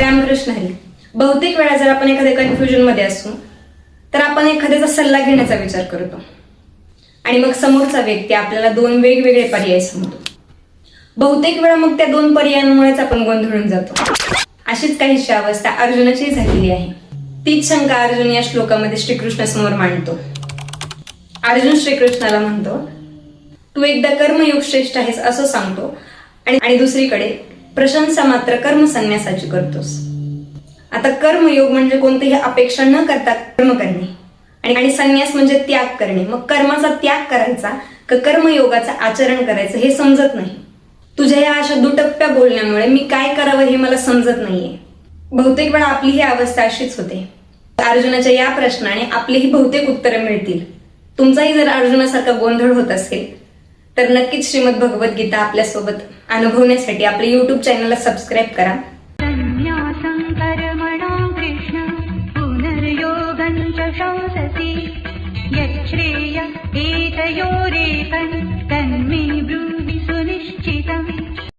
रामकृष्ण हरी. बहुतेक वेळा जर आपण एखाद्या कन्फ्युजनमध्ये असू तर आपण एखाद्याचा सल्ला घेण्याचा विचार करतो. आणि मग समोरचा व्यक्ती आपल्याला दोन वेगवेगळे पर्याय सांगतो. बहुतेक वेळा मग त्या दोन पर्यायांमुळेच आपण गोंधळून जातो. अशीच काहीशी अवस्था अर्जुनाची झालेली आहे. तीच शंका अर्जुन या श्लोकामध्ये श्रीकृष्ण समोर मांडतो. अर्जुन श्रीकृष्णाला म्हणतो तू एकदा कर्मयोग श्रेष्ठ आहेस असं सांगतो आणि दुसरीकडे प्रशंसा मात्र कर्म संन्यासाची करतोस. आता कर्मयोग म्हणजे कोणतीही अपेक्षा न करता कर्म करणे. आणि आणि संन्यास म्हणजे त्याग करणे. मग कर्माचा त्याग करायचा का कर्मयोगाचं आचरण करायचं हे समजत नाही. तुझ्या या अशा दुटप्प्या बोलण्यामुळे मी काय करावं हे मला समजत नाहीये. बहुतेक वेळा आपली ही अवस्था अशीच होते. अर्जुनाच्या या प्रश्नाने आपलीही बहुतेक उत्तरं मिळतील. तुमचाही जर अर्जुनासारखा गोंधळ होत असेल तर नक्कीच श्रीमद भगवद्गीता आपल्यासोबत अनुभवण्यासाठी आपल्या युट्यूब चॅनलला सबस्क्राईब करा. सन्न्यासं कर्मणो कृष्ण